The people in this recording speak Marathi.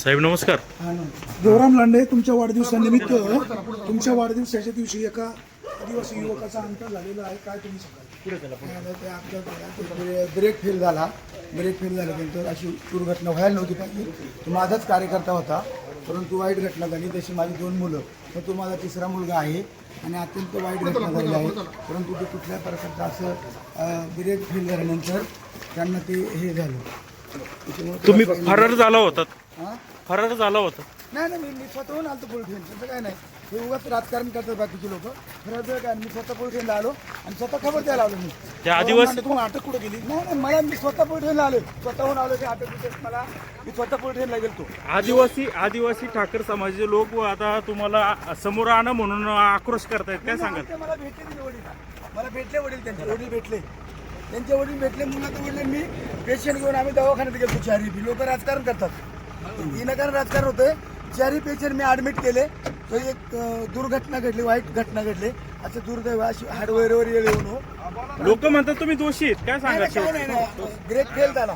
साहेब नमस्कार. देवराम लांडे तुमच्या वाढदिवसानिमित्त तुमच्या वाढदिवसाच्या दिवशी एका आदिवासी युवकाचा अंत झालेला आहे. काय तुम्ही सांगाल? ब्रेक फेल झाला. ब्रेक फेल झाल्यानंतर अशी दुर्घटना व्हायला नव्हती पाहिजे. तो माझाच कार्यकर्ता होता. परंतु वाईट घटना झाली. तशी माझी दोन मुलं. तर तो माझा तिसरा मुलगा आहे. आणि अत्यंत वाईट घटना झालेली आहे. परंतु ते कुठल्या प्रकारचं असं ब्रेक फेल झाल्यानंतर त्यांना ते हे झालं. तुम्ही फरार झाला होता. फरार झाला होता. नाही नाही मी मी स्वतःहून आलतो पोलीस स्टेशन. तसं काय नाही. हे उगाच राजकारण करतात बाकीचे लोक. खरं काय मी स्वतः पोलीस स्टेशनला आलो आणि स्वतः खबर द्यायला आलो मी. त्या आदिवासी- तुम्हाला अटक कुठे केली? नाही नाही मला मी स्वतः पोलीस स्टेशनला आलो स्वतःहून आलो ते अटक बिटक मला मी स्वतः पोलीस स्टेशनला गेलतो. आदिवासी आदिवासी ठाकर समाजाचे लोक आता तुम्हाला समोर आणं म्हणून आक्रोश करतायत. काय सांगाल? ते मला भेटले तिथे वडील. मला भेटले वडील त्यांचे. वडील भेटले. त्यांचे वडील भेटले मुलाचं वडील मी पेशंट घेऊन आम्ही दवाखान्यात गेलो चारी लोक राजकारण करतात. विनाकारण राजकारण होतंय. चारही पेशंट मी ऍडमिट केले. तो एक अं, दुर्घटना घडली वाईट घटना घडली. असं दुर्दैव अशी हार्डवेअरवर येऊन हो. लोक म्हणतात तुम्ही दोषी आहेत. काय नाही ब्रेक फेल झाला.